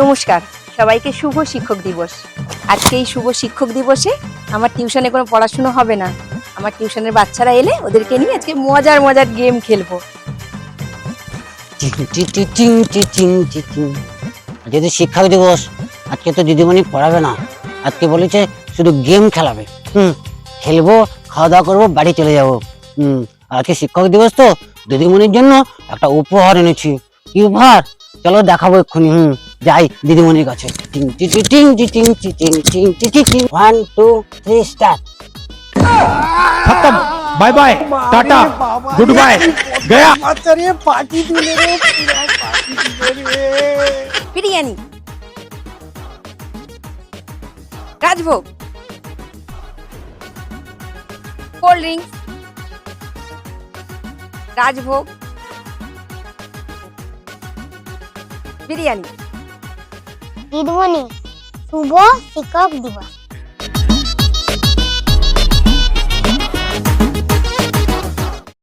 নমস্কার, সবাইকে শুভ শিক্ষক দিবস। আজকে এই শুভ শিক্ষক দিবসে আমার টিউশনে কোনো পড়াশুনো হবে না। আমার টিউশনের বাচ্চারা এলে ওদেরকে নিয়ে আজকে মজার মজার গেম খেলব। যদি শিক্ষক দিবস, আজকে তো দিদিমণি পড়াবে না। আজকে বলেছে শুধু গেম খেলাবে। হুম, খেলব খাওয়া দাওয়া করব, বাড়ি চলে যাব। হুম আজকে শিক্ষক দিবস তো দিদিমণির জন্য একটা উপহার এনেছি। কি উপহার? চলো দেখাবো এক্ষুনি। হুম। যাই দিদিমণির কাছে টিং টি টি টিং টি টিং টি টিং টিং টি টি টিং ওয়ান টু থ্রি স্টার খতম bye bye Tata good bye गया अरे party biryani rajbhog cold drinks rajbhog biryani দিদিমণি শুভ শিক্ষক দিবস।